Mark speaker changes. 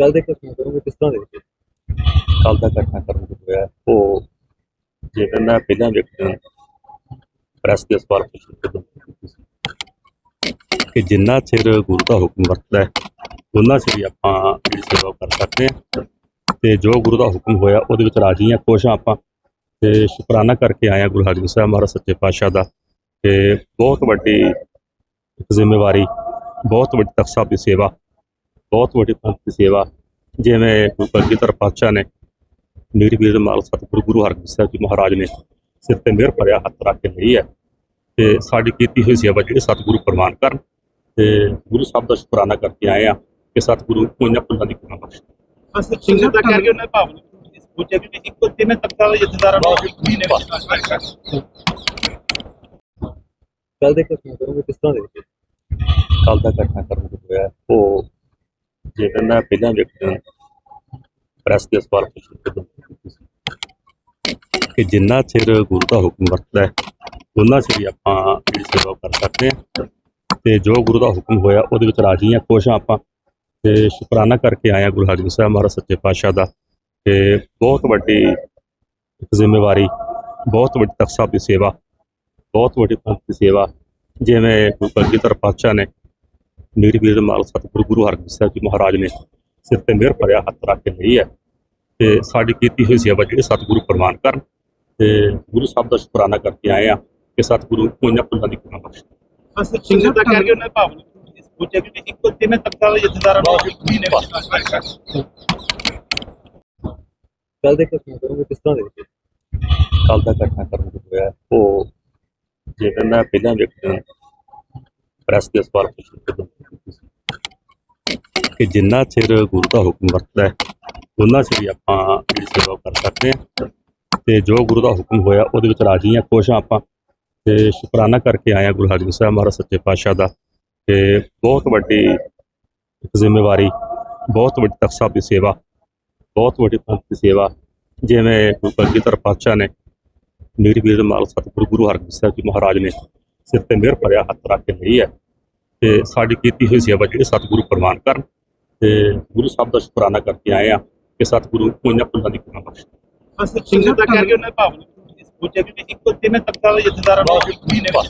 Speaker 1: ਕੱਲ ਦੇ ਘਟਨਾ ਕਰੋਗੇ, ਕਿਸ ਤਰ੍ਹਾਂ ਦੇਖਦੇ
Speaker 2: ਕੱਲ ਦਾ ਘਟਨਾ ਕਰਨ ਹੋਇਆ ਉਹ ਜਿਹੜਾ ਮੈਂ ਪਹਿਲਾਂ ਵੇਖਿਆ ਪ੍ਰੈਸ ਦੇ ਸਵਾਲ ਪੁੱਛਣ ਸੀ ਕਿ ਜਿੰਨਾ ਚਿਰ ਗੁਰੂ ਦਾ ਹੁਕਮ ਵਰਤਦਾ ਹੈ ਉਹਨਾਂ ਚਿਰ ਹੀ ਆਪਾਂ ਜਿਹੜੀ ਸੇਵਾ ਕਰ ਸਕਦੇ ਹਾਂ ਤੇ ਜੋ ਗੁਰੂ ਦਾ ਹੁਕਮ ਹੋਇਆ, ਉਹਦੇ ਵਿੱਚ ਰਾਜੀ ਹਾਂ, ਖੁਸ਼ ਹਾਂ ਆਪਾਂ ਤੇ ਸ਼ੁਕਰਾਨਾ ਕਰਕੇ ਆਏ ਹਾਂ ਗੁਰੂ ਹਰਗੋਬਿੰਦ ਸਾਹਿਬ ਮਹਾਰਾਜ ਸੱਚੇ ਪਾਤਸ਼ਾਹ ਦਾ ਕਿ ਬਹੁਤ ਵੱਡੀ ਜ਼ਿੰਮੇਵਾਰੀ, ਬਹੁਤ ਵੱਡੀ ਤਖਤ ਦੀ ਸੇਵਾ ਬਹੁਤ ਵੱਡੀ ਪੰਥ ਦੀ ਸੇਵਾ। ਜਿਵੇਂ ਗੁਰੂ ਕਲਗੀਧਰ ਪਾਤਸ਼ਾਹ ਨੇ ਮੇਰੀ ਵੀਰ ਮਾਲ ਸਤਿਗੁਰੂ ਗੁਰੂ ਹਰਗੋਬਿੰਦ ਸਾਹਿਬ ਜੀ ਮਹਾਰਾਜ ਨੇ ਸਿਰ ਤੇ ਮਿਹਰ ਭਰਿਆ ਹੱਥ ਰੱਖ ਕੇ ਲਈ ਹੈ ਤੇ ਸਾਡੀ ਕੀਤੀ ਹੋਈ ਸੇਵਾ ਜਿਹੜੀ ਸਤਿਗੁਰੂ ਪ੍ਰਵਾਨ ਕਰਨ ਤੇ ਗੁਰੂ ਸਾਹਿਬ ਦਾ ਸ਼ੁਕਰਾਨਾ ਕਰਕੇ ਆਏ ਆ ਕਿ ਸਤਿਗੁਰੂ ਪੁੰਨ ਪੁੰਨਾਂ ਦੀ ਕਿਰਪਾ ਬਖਸ਼ੇ।
Speaker 3: ਅਸੀਂ ਸਿੰਘਾਂ ਦਾ ਕਰਕੇ ਉਹਨਾਂ ਦੇ ਭਾਵਨਾ ਪੁੱਛਿਆ ਕਿ ਇੱਕੋ ਤਿੰਨ ਤਖਤਾਂ ਦੇ ਜਥੇਦਾਰਾਂ ਨੂੰ ਮਹੀਨੇ ਵਿੱਚ
Speaker 1: ਕੱਲ ਦੇ ਘਟਨਾ ਕਰੋਗੇ ਕਿਸ ਤਰ੍ਹਾਂ ਦੇਖਦੇ
Speaker 2: ਕੱਲ ਦਾ ਘਟਨਾ ਕਰਨ ਹੋਇਆ ਉਹ ਜੇਕਰ ਮੈਂ ਪਹਿਲਾਂ ਵਿਅਕਤੀ ਪ੍ਰੈਸ ਦੇ ਸਵਾਲ ਪੁੱਛਣ ਕੀਤੀ ਸੀ ਕਿ ਜਿੰਨਾ ਚਿਰ ਗੁਰੂ ਦਾ ਹੁਕਮ ਵਰਤਦਾ ਹੈ ਉਹਨਾਂ ਚਿਰ ਹੀ ਆਪਾਂ ਜਿਹੜੀ ਸੇਵਾ ਕਰ ਸਕਦੇ ਹਾਂ। ਤੇ ਜੋ ਗੁਰੂ ਦਾ ਹੁਕਮ ਹੋਇਆ, ਉਹਦੇ ਵਿੱਚ ਰਾਜੀ ਹਾਂ, ਖੁਸ਼ ਹਾਂ ਆਪਾਂ। ਤੇ ਸ਼ੁਕਰਾਨਾ ਕਰਕੇ ਆਏ ਹਾਂ ਗੁਰੂ ਹਰਗੋਬਿੰਦ ਸਾਹਿਬ ਮਹਾਰਾਜ ਸੱਚੇ ਪਾਤਸ਼ਾਹ ਦਾ। ਕਿ ਬਹੁਤ ਵੱਡੀ ਜ਼ਿੰਮੇਵਾਰੀ, ਬਹੁਤ ਵੱਡੀ ਤਖਤ ਸਾਹਿਬ ਦੀ ਸੇਵਾ, ਬਹੁਤ ਵੱਡੀ ਪੰਥ ਦੀ ਸੇਵਾ, ਜਿਵੇਂ ਗੁਰੂ ਕਲਗੀਧਰ ਪਾਤਸ਼ਾਹ ਨੇ ਮੇਰੀ ਵੀਰ ਮਾਲ ਸਤਿਗੁਰੂ ਗੁਰੂ ਹਰਗੋਬਿੰਦ ਸਾਹਿਬ ਜੀ ਮਹਾਰਾਜ ਨੇ ਸਿਰ ਤੇ ਮਿਹਰ ਭਰਿਆ ਹੱਥ ਰੱਖ ਕੇ ਲਈ ਹੈ। ਤੇ ਸਾਡੀ ਕੀਤੀ ਹੋਈ ਸੇਵਾ ਜਿਹੜੀ ਸਤਿਗੁਰੂ ਪ੍ਰਵਾਨ ਕਰਨ ਤੇ ਗੁਰੂ ਸਾਹਿਬ ਦਾ ਸ਼ੁਕਰਾਨਾ ਕਰਕੇ ਆਏ ਆ ਕਿ ਸਤਿਗੁਰੂ ਪੁੰਨ ਪੁੰਨਾਂ ਦੀ ਕਿਰਪਾ ਬਖਸ਼ੇ।
Speaker 3: ਅਸੀਂ ਸਿੰਘਾਂ ਦਾ ਕਰਕੇ ਉਹਨਾਂ ਦੇ ਭਾਵਨਾ ਪੁੱਛਿਆ ਕਿ ਇੱਕੋ ਤਿੰਨ ਤਖਤਾਂ ਦੇ ਜਥੇਦਾਰਾਂ ਨੂੰ ਮਹੀਨੇ ਵਿੱਚ
Speaker 1: ਕੱਲ ਦੇ ਘਟਨਾ ਕਰੋਗੇ ਕਿਸ ਤਰ੍ਹਾਂ ਦੇਖਦੇ
Speaker 2: ਕੱਲ ਦਾ ਘਟਨਾ ਕਰਨ ਹੋਇਆ ਉਹ ਜਿਹੜਾ ਮੈਂ ਪਹਿਲਾਂ ਵੇਖਿਆ ਪ੍ਰੈਸ ਦੇ ਸਵਾਲ ਸੀ ਕਿ ਜਿੰਨਾ ਚਿਰ ਗੁਰੂ ਦਾ ਹੁਕਮ ਵਰਤਦਾ ਹੈ ਉਹਨਾਂ ਚਿਰ ਹੀ ਆਪਾਂ ਜਿਹੜੀ ਸੇਵਾ ਕਰ ਸਕਦੇ ਹਾਂ। ਤੇ ਜੋ ਗੁਰੂ ਦਾ ਹੁਕਮ ਹੋਇਆ, ਉਹਦੇ ਵਿੱਚ ਰਾਜੀ ਹਾਂ, ਖੁਸ਼ ਹਾਂ ਆਪਾਂ। ਤੇ ਸ਼ੁਕਰਾਨਾ ਕਰਕੇ ਆਏ ਹਾਂ ਗੁਰੂ ਹਰਗੋਬਿੰਦ ਸਾਹਿਬ ਮਹਾਰਾਜ ਸੱਚੇ ਪਾਤਸ਼ਾਹ ਦਾ। ਕਿ ਬਹੁਤ ਵੱਡੀ ਜ਼ਿੰਮੇਵਾਰੀ, ਬਹੁਤ ਵੱਡੀ ਤਖਤ ਸਾਹਿਬ ਦੀ ਸੇਵਾ, ਬਹੁਤ ਵੱਡੀ ਪੰਥ ਦੀ ਸੇਵਾ, ਜਿਵੇਂ ਗੁਰੂ ਕਲਗੀਧਰ ਪਾਤਸ਼ਾਹ ਨੇ ਮੇਰੀ ਵੀਰ ਮਾਲ ਸਤਿਗੁਰੂ ਗੁਰੂ ਹਰਗੋਬਿੰਦ ਸਾਹਿਬ ਜੀ ਮਹਾਰਾਜ ਨੇ ਸਿਰ ਤੇ ਮਿਹਰ ਭਰਿਆ, ਹੱਥ ਰੱਖ ਕੇ ਲਈ ਹੈ। ਤੇ ਸਾਡੀ ਕੀਤੀ ਹੋਈ ਸੇਵਾ ਜਿਹੜੀ ਸਤਿਗੁਰੂ ਪ੍ਰਵਾਨ ਕਰਨ ਤੇ ਗੁਰੂ ਸਾਹਿਬ ਦਾ ਸ਼ੁਕਰਾਨਾ ਕਰਕੇ ਆਏ ਆ ਕਿ ਸਤਿਗੁਰੂ ਪੁੰਨ ਪੁੰਨਾਂ ਦੀ ਕਿਰਪਾ ਬਖਸ਼ੇ।
Speaker 3: ਅਸੀਂ ਸਿੰਘਾਂ ਦਾ ਕਰਕੇ ਉਹਨਾਂ ਦੇ ਭਾਵਨਾ ਪੁੱਛਿਆ ਕਿ ਇੱਕੋ ਤਿੰਨ ਤਖਤਾਂ ਦੇ ਜਥੇਦਾਰਾਂ ਨੂੰ ਮਹੀਨੇ ਵਿੱਚ